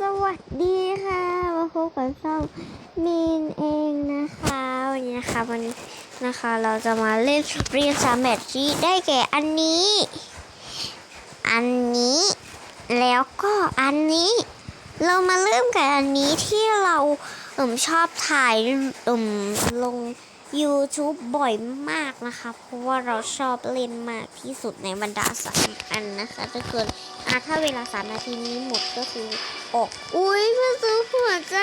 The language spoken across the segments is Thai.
สวัสดีค่ะมาพบกับช่องมีนเองนะคะวันนี้นะคะวันนี้นะคะเราจะมาเล่นเรียนสามแมทที่ได้แก่อันนี้ อันนี้ แล้วก็อันนี้ เรามาเริ่มกับอันนี้ที่เราเอ่มชอบถ่ายเอ่มลง YouTube บ่อยมากนะคะ เพราะว่าเราชอบเล่นมากที่สุดในบรรดาสามอันนะคะถ้าเกิดอะถ้าเวลาสามนาทีนี้หมดก็คือออก อุ้ยเพื่อนซื้อหัวใจ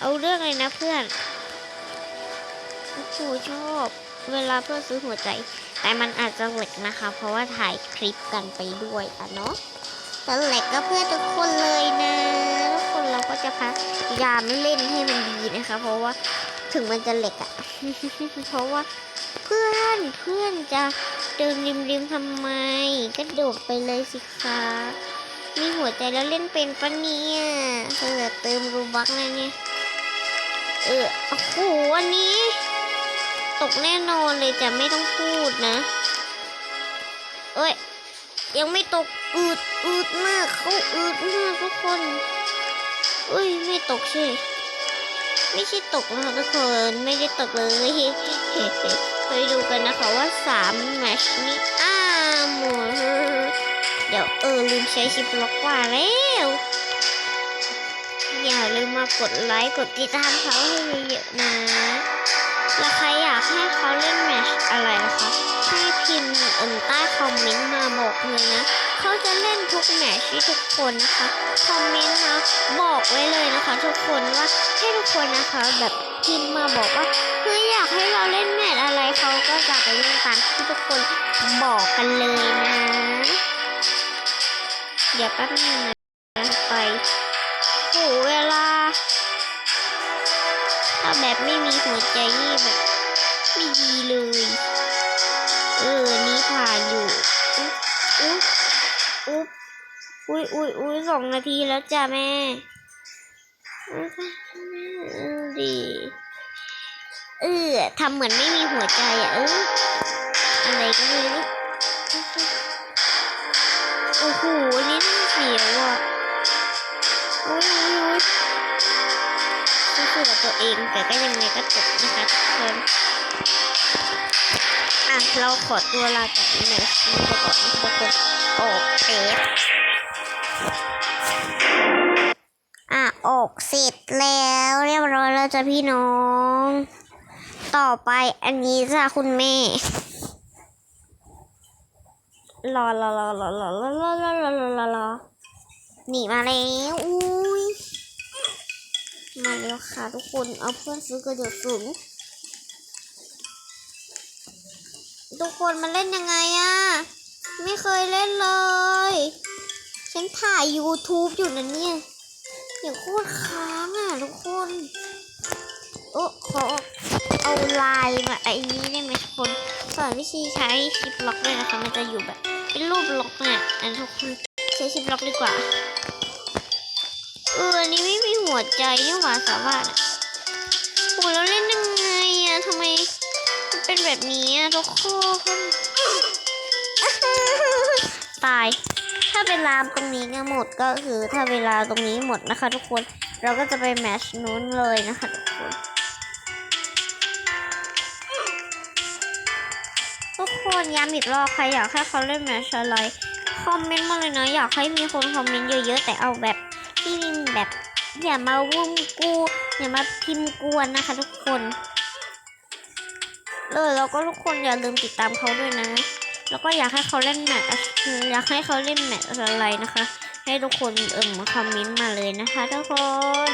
เอาเรื่องเลยนะเพื่อนโอ้โหชอบเวลาเพื่อนซื้อหัวใจ แต่มันอาจจะเหล็กนะคะ เพราะว่าถ่ายคลิปกันไปด้วยอะเนาะแต่เหล็กก็เพื่อทุกคนเลยนะทุกคนเราก็จะพยายามเล่นให้มันดีนะคะ เพราะว่า ถึงมันจะเหล็กอะเพราะว่าเพื่อนเพื่อนจะเดินริมริมๆทำไม ก็โดดไปเลยสิคะมีหัวใจแล้วเล่นเป็นปะเนี่ยเออเติมรูบักนะเนี่ยเออโอ้โหอันนี้ ตกแน่นอนเลยจะไม่ต้องพูดนะ เอ้ยยังไม่ตกอืดอืดมากเขาอืดมากทุกคนเอ้ยไม่ตกใช่ ไม่ใช่ตกนะคะทุกคนไม่ได้ตกเลยไปดูกันนะคะว่าสามแมชนี้อ้าหมดเดี๋ยวเออลืมใช้ชิปล็อกว่าแล้วอย่าลืมมากดไลค์กดติดตามเขาให้เยอะๆนะ แล้วใครอยากให้เขาเล่นแมชอะไรนะคะ ให้พิมพ์อิ่มใต้คอมเมนต์มาบอกเลยนะเขาจะเล่นทุกแมชที่ทุกคนนะคะคอมเมนต์นะบอกไว้เลยนะคะ ทุกคนว่าให้ทุกคนนะคะ แบบพิมพ์มาบอกว่าเฮ้ยอยากให้เราเล่นแมทอะไรเขาก็จะไปเล่นตามที่ทุกคนบอกกันเลยนะ เดี๋ยวแป๊บนึงนะไปโหเวลา ถ้าแบบไม่มีหัวใจนี่แบบไม่ดีเลย ผ่านอยู่อุ๊บอุ๊บอุ๊บอุ้ยอุ้ยอุ้ยสองนาทีแล้วจ้ะแม่อือดีเออทำเหมือนไม่มีหัวใจอะเอออะไรก็ไม่รู้โอ้โหนี่น่าเสียวอะอุ้ยอุ้ยอุ้ยก็คือกับตัวเองแต่ก็ยังไงก็ตกนะคะทุกคน เราขอตัวลาจากแมชนี้ไปก่อนทุกคนออกเทปอะออกเสร็จแล้วเรียบร้อยแล้วจ้ะพี่น้อง ต่อไปอันนี้จ้ะคุณแม่รอรอรอรอรอรอรอรอรอรอรอรอหนีมาแล้วอุ้ยมาแล้วค่ะทุกคนเอาเพื่อนซื้อกระโดดสูง ทุกคนมาเล่นยังไงอะไม่เคยเล่นเลย ฉันถ่าย YouTube อยู่นะเนี่ยอย่าโคตรค้างอะทุกคน โอ้ขอเอาลน์มาไอ้นี้ได้ไหมทุกคนสอนวิธีใช้ชิปล็อกด้วยนะคะมันจะอยู่แบบ เป็นรูปล็อกเนี่ยอันทุกคนใช้ชิปล็อกดีกว่าเอออันนี้ไม่มีหัวใจนี่หว่าสาวาสอะโอ้แล้วเล่นยังไงอะทำไม เป็นแบบนี้อะทุกคนตาย ถ้าเวลาตรงนี้ก็หมดก็คือถ้าเวลาตรงนี้หมดนะคะ ทุกคนเราก็จะไปแมชนู้นเลยนะคะทุกคนทุกคนย้ำอีกรอบใครอยากให้เขาเล่นแมชอะไรคอมเมนต์มาเลยนะอยากให้มีคนคอมเมนต์เยอะๆแต่เอาแบบที่แบบอย่ามาวุ่นกูอย่ามาพิมพ์กวนนะคะ ทุกคน เออแล้วก็ทุกคนอย่าลืมติดตามเขาด้วยนะ แล้วก็อยากให้เขาเล่นแมทอยากให้เขาเล่นแมทอะไรนะคะ ให้ทุกคนเอิ่มคอมเมนต์มาเลยนะคะ ทุกคน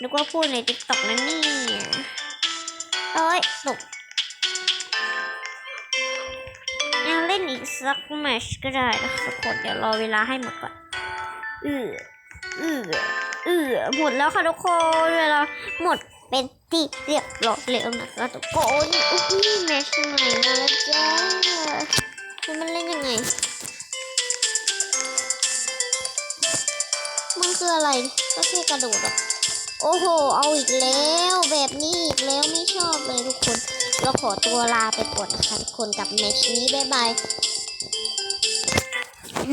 นึกว่าพูดในติ๊กต็อกนะเนี่ยเอ้ยตกยังเล่นอีกสักแมชก็ได้นะคะทุกคนเดี๋ยวรอเวลาให้หมดก่อนเออเออเออหมดแล้วค่ะทุกคนเวลาหมดเป็น ที่เรียบร้อยแล้วนะคะทุกคนอุ้ยแมชใหม่มาแล้วจ้ามันเล่นยังไง มันคืออะไร ก็แค่กระโดดอะโอ้โห เอาอีกแล้ว แบบนี้อีกแล้วไม่ชอบเลยทุกคน เราขอตัวลาไปก่อนนะคะทุกคนกับแมชนี้บ๊ายบาย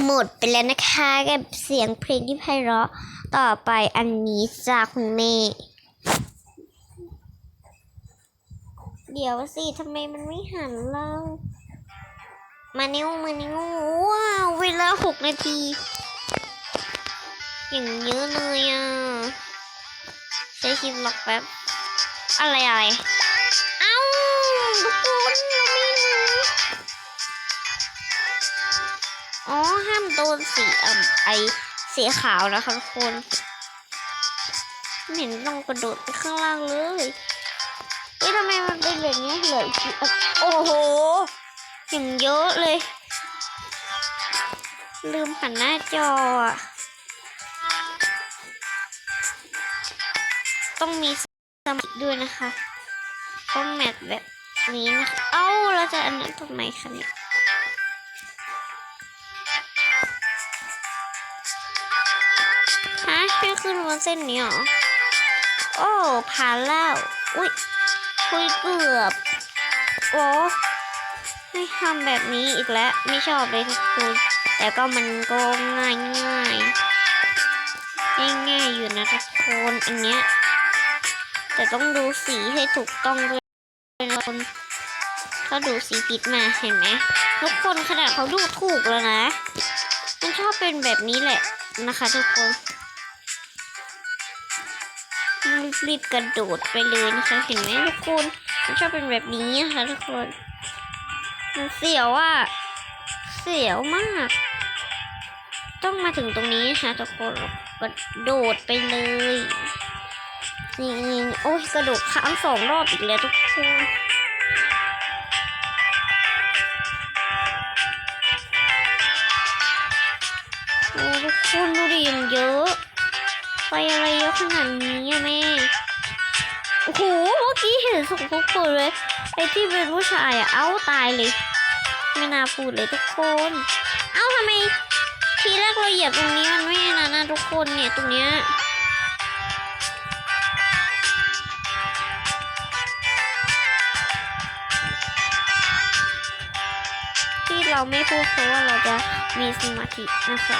หมดไปแล้วนะคะกับเสียงเพลงที่ไพเราะต่อไปอันนี้จากคุณเมย์ เดี๋ยวสิทำไมมันไม่หันเรา มานิ้วมานิ้วว้าว เวลาหกนาที อย่างเยอะเลยอะใช้ชิมล็อกแป๊บ อะไรอะไรเอ้าทุกคนเราไม่รู้อ๋อ ห้ามโดนสีอ่มไอสีขาวนะคะทุกคนไม่เห็นต้องกระโดดไปข้างล่างเลย เฮ้ยทำไมมันเป็นแบบนี้เหลืออีกโอ้โหอย่างเยอะเลย ลืมหันหน้าจออะต้องมีสมัครด้วยนะคะเพราะแมทแบบนี้นะคะเอ้าเราจะอันนั้นทำไมคะเนี่ยฮะให้ขึ้นบนเส้นนี้เหรอ โอ้ผ่านแล้ว อุ้ย คุยเกือบ โอ้ให้ทำแบบนี้อีกแล้ว ไม่ชอบเลยทุกคนแต่ก็มันก็ง่ายง่ายง่ายง่ายๆอยู่นะทุกคนอันเนี้ยแต่ต้องดูสีให้ถูกต้องด้วยนะคนถ้าดูสีผิดมาเห็นไหมทุกคนขนาดเขาดูถูกแล้วนะ มันชอบเป็นแบบนี้แหละนะคะทุกคน รีบกระโดดไปเลยนะคะ เห็นไหมทุกคนมันชอบเป็นแบบนี้นะคะทุกคน มันเสียวอะ เสียวมาก ต้องมาถึงตรงนี้นะคะทุกคนกระโดดไปเลยนี่โอ้ยกระโดดข้ามสองรอบอีกแล้วทุกคนโอ้ทุกคนดูดิยังเยอะ ไปอะไรเยอะขนาดนี้อะแม่ โอ้โห เมื่อกี้เห็นส่งทุกคนเลย ไอ้ที่เป็นผู้ชายอะเอ้าตายเลย ไม่น่าพูดเลยทุกคน เอ้าทำไม ทีแรกเราเหยียบตรงนี้มันไม่นะนะทุกคนเนี่ยตรงเนี้ยที่เราไม่พูดเพราะว่าเราจะมีสมาธินะคะ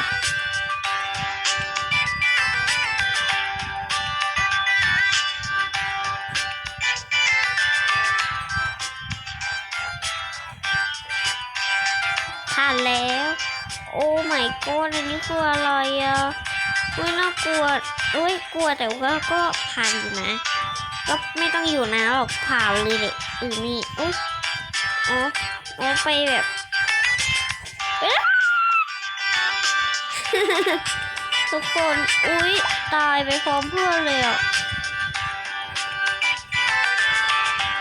my god อันนี้คืออะไรอะอุ้ยน่ากลัวอุ้ยกลัวแต่ว่าก็ผ่านอยู่นะ ก็ไม่ต้องอยู่นะหรอกผ่านเลยเลยอือนี่อุ้ยโอ้โอ้ไปแบบเอทุกคน อุ้ยตายไปพร้อมเพื่อนเลยอะ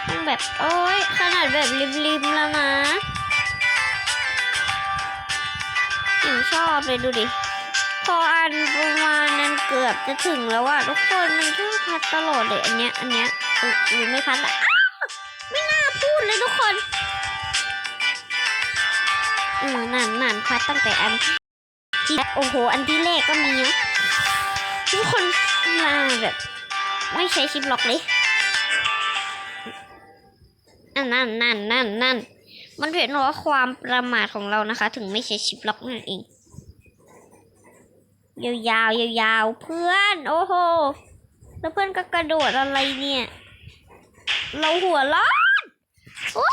ต้องแบบ โอ้ยขนาดแบบริมๆแล้วนะึงชอบเลยดูดิ พออันประมาณนั้นเกือบจะถึงแล้วอะทุกคนมันชอบพัดตลอดเลยอันเนี้ยอันเนี้ยอือไม่พัดอะอ้วไม่น่าพูดเลยทุกคนอืมนั่นนั่นพัดตั้งแต่อันที่โอ้โห อันที่แรกก็มีนะทุกคนมาแบบ ไม่ใช้ชิปล็อกเลยอันนั่นนั่นนั่นนั่น มันเป็นเพราะว่าความประมาทของเรานะคะ ถึงไม่ใช้ชิปล็อกนั่นเอง ยาวๆยาวๆเพื่อน โอ้โห แล้วเพื่อนก็กระโดดอะไรเนี่ย เราหัวร้อนโอ้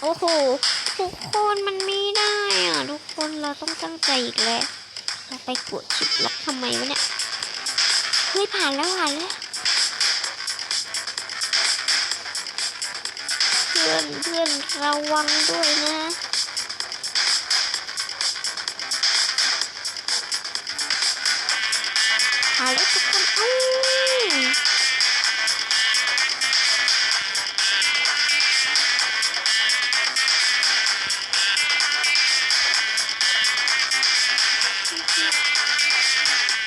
โอ้โห ทุกคนมันไม่ได้อะ ทุกคนเราต้องตั้งใจอีกแล้ว เราไปกดชิปล็อกทำไมวะเนี่ย เฮ้ยผ่านแล้วผ่านแล้ว พื่อนเพื่อนระวังด้วยนะหาแล้วทุกคนอ้าว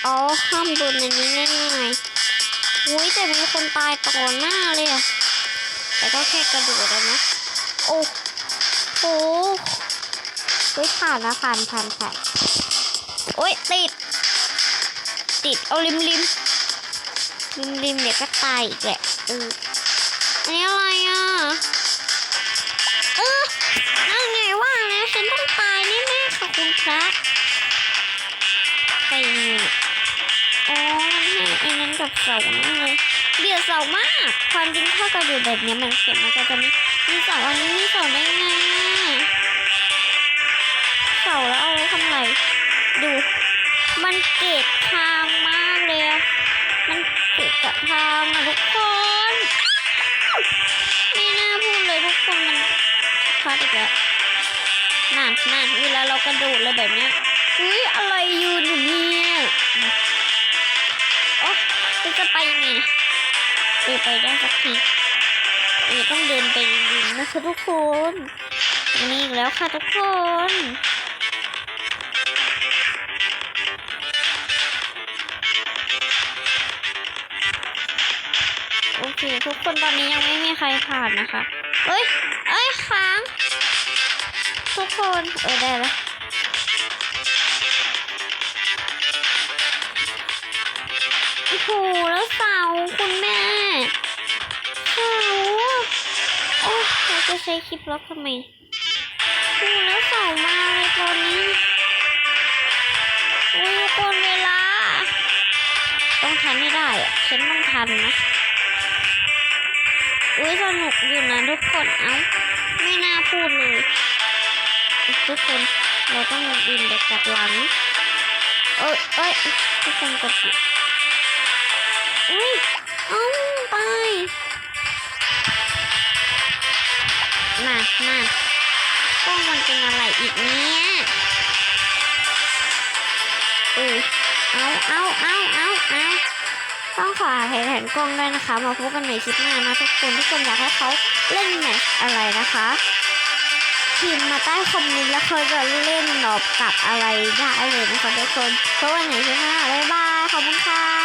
อ๋อห้ามโดนอันนี้ง่ายๆอุ้ยแต่มีคนตายต่อหน้าเลยอะ แต่ก็แค่กระโดดนะ โอ้โหเฮ้ยผ่านนะผ่านผ่านผ่านโอ้ยติด ติดเอาริมริมริมริมเดี๋ยวก็ตายอีกแหละเอออันนี้อะไรอะเออนั่นไงว่าแล้วใช้พระไปยังไงเนี่ยอ๋อมันให้ไอ้นั้นกับเสานั่นเลย เบียดเสามาก ความจริงถ้ากระดูกแบบนี้มันเข็มมันก็จะม่มีเสาอันนี้มีเสาได้ไงอะเสาแล้วเอาไว้ทำไรดู มันเกตทางมากเลยอะมันเกตกับทางอะทุกคน ไม่น่าพูดเลยทุกคนมันพลาดอีกแล้วนั่นนั่นเวลาเรากระโดดเลยแบบเนี้ยอุ้ยอะไรอยู่เนี่ยโอ้จะไปยังไง ไปได้สักทีเออต้องเดินไปดินนะคะทุกคนอันนี้อีกแล้วค่ะทุกคนโอเคทุกคนตอนนี้ยังไม่มีใครผ่านนะคะ เอ้ย เอ้ยค้าง ทุกคนเออได้แล้วโอ้โหแล้วเสาคุณแม่ ช้คลิปล็อกทำไมโอ้โหแล้วเสามาเลยตอนนี้โอ้ยคนเวลา ต้องทันให้ได้อะฉันต้องทันนะ อุ้ยสนุกอยู่นะทุกคน เอ้า ไม่น่าพูดเลย ทุกคนเราต้องบินไปจากหลัง เอ้ยเอ้ยทุกคนกดอุ้ย เอ้า ไป น่ะน่ะกล้องมันเป็นอะไรอีกเนี่ยเออเอาเอาเอาเอาเอาต้องขออภัยแทนกล้องด้วยนะคะ มาพบกันใหม่คลิปหน้านะทุกคนทุกคนอยากให้เขาเล่นแมตช์อะไรนะคะพิมพ์มาใต้คอมเมนต์แล้วเขาจะเล่นหลอบกับอะไรได้เลยนะคะทุกคนเพราะวันไหนคลิปหน้าบ๊ายบาย